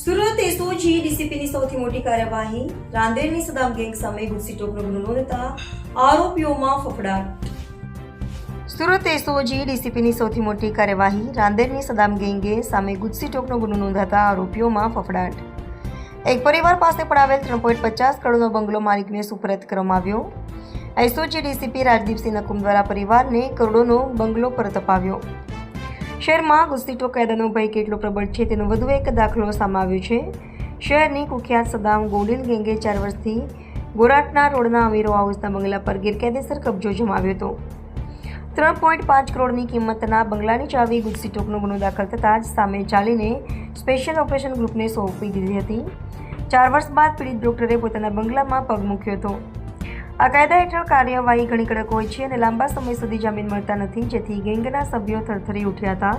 Surat SOG ડીસીપીની સૌથી મોટી કાર્યવાહી, રાંદેરની સદામ ગેંગ સામે ગુસ્સી ટોકનો ગુનો નોંધતા આરોપીઓમાં ફફડાટ. સુરત એસઓજી ડીસીપીની સૌથી મોટી કાર્યવાહી, રાંદેરની સદામ ગેંગે સામે ગુસ્સી ટોકનો ગુનો નોંધાતા આરોપીઓમાં ફફડાટ. એક પરિવાર પાસે પડાવેલ ત્રણ પોઈન્ટ પચાસ કરોડનો બંગલો માલિકને સુપરત કરવામાં આવ્યો. એસઓજી ડીસીપી રાજદીપસિંહ નકુમ દ્વારા પરિવારને કરોડોનો બંગલો પરત અપાવ્યો શહેરમાં ગુસ્તીટો કાયદાનો ભય કેટલો પ્રબળ છે તેનો વધુ એક દાખલો સામે આવ્યો છે. શહેરની કુખ્યાત સદામ ગોલ્ડન ગેંગે ચાર વર્ષથી ગોરાટના રોડના અમીરો હાઉસના બંગલા પર ગેરકાયદેસર કબજો જમાવ્યો હતો. ત્રણ પોઈન્ટ પાંચ કરોડની કિંમતના બંગલાની ચાવી ગુસ્સીટોકનો ગુનો દાખલ થતાં જ સામે ચાલીને સ્પેશિયલ ઓપરેશન ગ્રુપને સોંપી દીધી હતી. ચાર વર્ષ બાદ પીડિત ડોક્ટરે પોતાના બંગલામાં પગ મૂક્યો હતો. આ કાયદા હેઠળ કાર્યવાહી ઘણી કડક હોય છે અને લાંબા સમય સુધી જામીન મળતા નથી, જેથી ગેંગના સભ્યો થરથરી ઉઠ્યા હતા.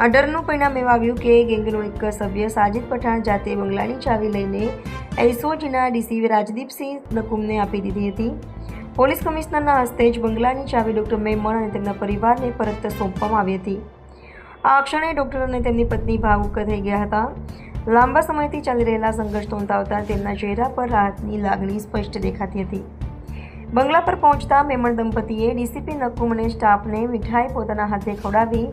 આ ડરનું પરિણામ એવું આવ્યું કે ગેંગનો એક સભ્ય સાજિદ પઠાણ જાતે બંગલાની ચાવી લઈને એસઓજીના ડીસી રાજદીપસિંહ નકુમને આપી દીધી હતી. પોલીસ કમિશનરના હસ્તે જ બંગલાની ચાવી ડૉક્ટર મેમણ અને તેમના પરિવારને પરત સોંપવામાં આવી હતી. આ ક્ષણે ડૉક્ટર અને તેમની પત્ની ભાવુક થઈ ગયા હતા. લાંબા સમયથી ચાલી રહેલા સંઘર્ષ નોંધાવતા તેમના ચહેરા પર રાહતની લાગણી સ્પષ્ટ દેખાતી હતી. બંગલા પર પહોંચતા મેમણ દંપતીએ ડીસીપી નકુમ સ્ટાફને મીઠાઈ પોતાના હાથે ખવડાવી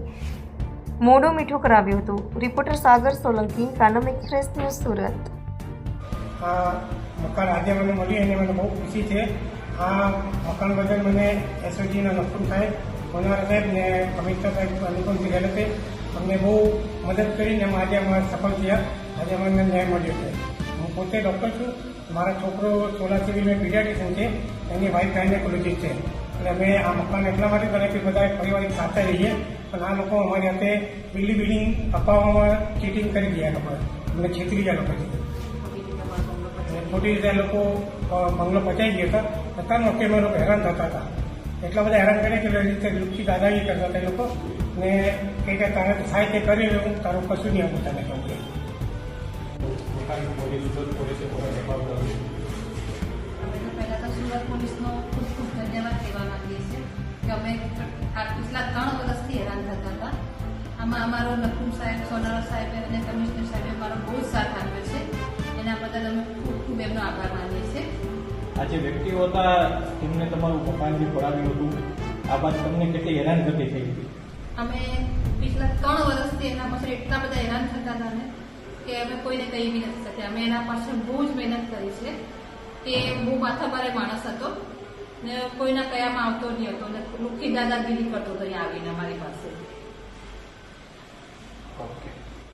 મોઢું મીઠું કરાવ્યું હતું. Reporter Sagar Solanki, Kanam express news Surat. આ મકાન આજે મને મળી અને મને બહુ ખુશી છે. આ મકાન બદલ મને એસઓજીના નકુમ સાહેબ, મનોહર સાહેબ ને કમિશનર સાહેબ અનુપમસિંહ ગેલતે અમને બહુ મદદ કરીને આજે અમે સફળ થયા. આજે અમને ન્યાય મળ્યો છે. હું પોતે ડૉક્ટર છું. મારો છોકરો સોલા સિવિલમાં પીડિયાટ્રિશિયન છે એની વાઇફ ગાયનેકોલોજીસ્ટ છે. એટલે અમે આ મકાન એટલા માટે કરે કે બધા પરિવારિક સાથે રહીએ. પણ આ લોકો અમારી હાથે બિલ્ડી બિલ્ડિંગ અપાવવામાં ચીટિંગ કરી ગયા લોકો. અમને છેતરી ગયા લોકો. ખોટી રીતે લોકો બંગલો પચાવી ગયા હતા. વખતે અમે લોકો હેરાન થતા હતા. એટલા બધા હેરાન કરે કે રીતે લુપ્તી દાદાગી કરતા હતા એ લોકો. ને કે કે તારે થાય તે કરી લેવું તારું કશું નહીં આવું તને કહું કે અમે તો પહેલા તો સુરત પોલીસનો ખૂબ ખૂબ ધન્યવાદ કહેવા માંગીએ છીએ કે અમે પિછલા ત્રણ વર્ષથી હેરાન થતા હતા આમાં અમારો નકુમ સાહેબ સોનારા સાહેબે અને કમિશનર સાહેબે અમારો બહુ જ સાથ આપ્યો છે એના બદલ અમે ખૂબ ખૂબ એમનો આભાર માનીએ છીએ આ જે વ્યક્તિઓ હતા તેમને તમારું કપાલથી પડાવ્યું હતું આ બાદ તમને કેટલી હેરાનગતિ થઈ હતી અમે પિછલા ત્રણ વર્ષથી એના પાછળ એટલા બધા હેરાન થતા હતા ને કે અમે કોઈને કહી બી નથી શક્યા અમે એના પાછળ બહુ જ મહેનત કરી છે કે બહુ માથાભારે માણસ હતો ને કોઈના કયામાં આવતો નહીં હતો ને લુખી દાદાગીરી કરતો હતો અહીંયા આવીને અમારી પાસે.